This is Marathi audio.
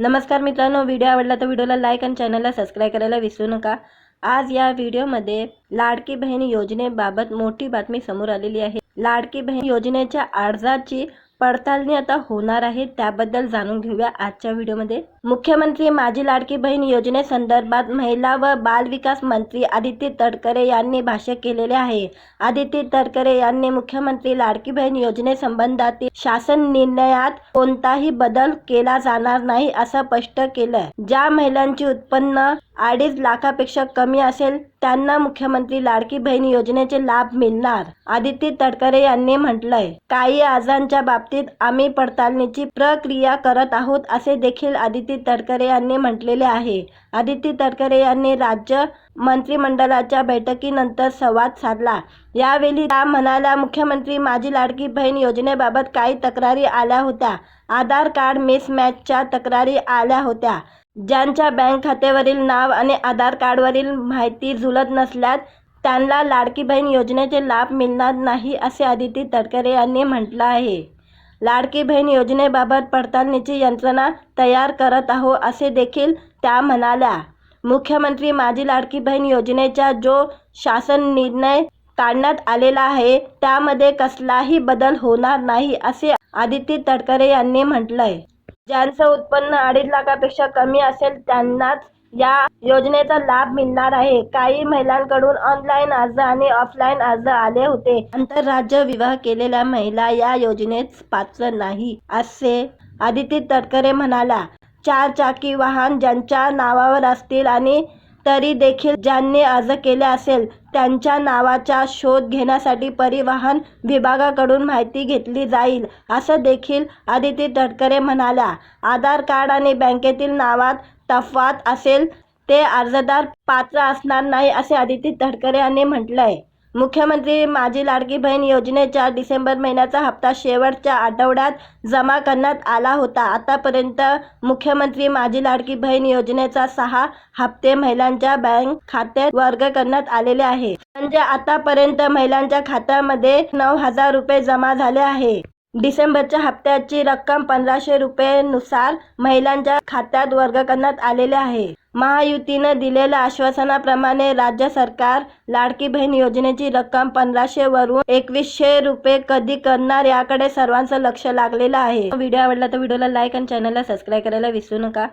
नमस्कार मित्रांनो व्हिडिओ आवडला तर व्हिडिओला लाईक आणि चॅनलला सबस्क्राईब करायला विसरू नका. आज या व्हिडिओमध्ये लाडकी बहीण योजनेबाबत मोठी बातमी समोर आलेली आहे. लाडकी बहीण योजनेच्या अर्जाची पडताळणी आता होणार आहे त्याबद्दल जाणून घेऊया आजच्या व्हिडिओमध्ये. मुख्यमंत्री माझी लाडकी बहीण योजनेसंदर्भात महिला व बाल विकास मंत्री आदित्य तडकरे यांनी भाष्य केलेले आहे. आदित्य तडकरे यांनी मुख्यमंत्री लाडकी बहीण योजनेसंबंधातील शासन निर्णयात कोणताही बदल केला जाणार नाही असं स्पष्ट केलं ज्या महिलांची उत्पन्न अडीच लाखापेक्षा कमी असेल त्यांना मुख्यमंत्री लाडकी बहीण योजनेचे लाभ मिळणार आदित्य तटकरे यांनी म्हटलंय. काही आजांच्या बाबतीत आम्ही पडताळणीची प्रक्रिया करत आहोत असे देखील आदित्य तटकरे यांनी म्हटलेले आहे. आदित्य तटकरे यांनी राज्य मंत्रिमंडळाच्या बैठकीनंतर संवाद साधला. यावेळी त्या म्हणाल्या मुख्यमंत्री माझी लाडकी बहीण योजनेबाबत काही तक्रारी आल्या होत्या. आधार कार्ड मिसमॅचच्या तक्रारी आल्या होत्या. ज्यांच्या बँक खात्यावरील नाव आणि आधार कार्डवरील माहिती जुळत नसल्यास त्यांना लाडकी बहीण योजनेचे लाभ मिळणार नाही असे आदित्य तटकरे यांनी म्हटलं आहे. लाडकी बहीण योजनेबाबत पडताळणीची यंत्रणा तयार करत आहो असे देखील त्या म्हणाल्या. मुख्यमंत्री माझी लाडकी बहीण योजनेचा जो शासन निर्णय काढण्यात आलेला आहे त्यामध्ये कसलाही बदल होणार नाही असे आदित्य तटकरे यांनी म्हटलंय. ज्यांचं उत्पन्न अडीच लाखापेक्षा कमी असेल त्यांनाच या योजनेचा लाभ मिळणार आहे. काही महिलांकडून ऑनलाईन अर्ज आणि ऑफलाईन अर्ज आले होते. आंतरराज्य विवाह केलेल्या महिला या योजनेत पात्र नाही असे आदित्य तटकरे म्हणाला. चार चाकी वाहन ज्यांच्या नावावर असतील आणि तरी देखील ज्यांनी अर्ज केले असेल त्यांच्या नावाचा शोध घेण्यासाठी परिवहन विभागाकडून माहिती घेतली जाईल असं देखील आदित्य तटकरे म्हणाल्या. आधार कार्ड आणि बँकेतील नावात तफात असेल ते अर्जदार पात्र असणार नाही असे आदित्य तटकरे यांनी म्हटलंय. मुख्यमंत्री माझी लाडकी बहीण योजनेचा डिसेंबर महिन्याचा हप्ता शेवटच्या आठवड्यात जमा करण्यात आला होता. आतापर्यंत मुख्यमंत्री माझी लाडकी बहीण योजनेचा सहा हप्ते महिलांच्या बँक खात्यात वर्ग करण्यात आलेले आहे. म्हणजे आतापर्यंत महिलांच्या खात्यामध्ये नऊ हजार रुपये जमा झाले आहे. डिसेंबरच्या हप्त्याची रक्कम पंधराशे रुपयेनुसार महिलांच्या खात्यात वर्ग करण्यात आलेले आहे. महायुतीनं दिलेल्या आश्वासनाप्रमाणे राज्य सरकार लाडकी बहीण योजनेची रक्कम पंधराशे वरून एकवीसशे रुपये कधी करणार याकडे सर्वांचं लक्ष लागलेलं आहे. व्हिडिओ आवडला तर व्हिडिओला लाईक आणि चॅनलला सबस्क्राईब करायला विसरू नका.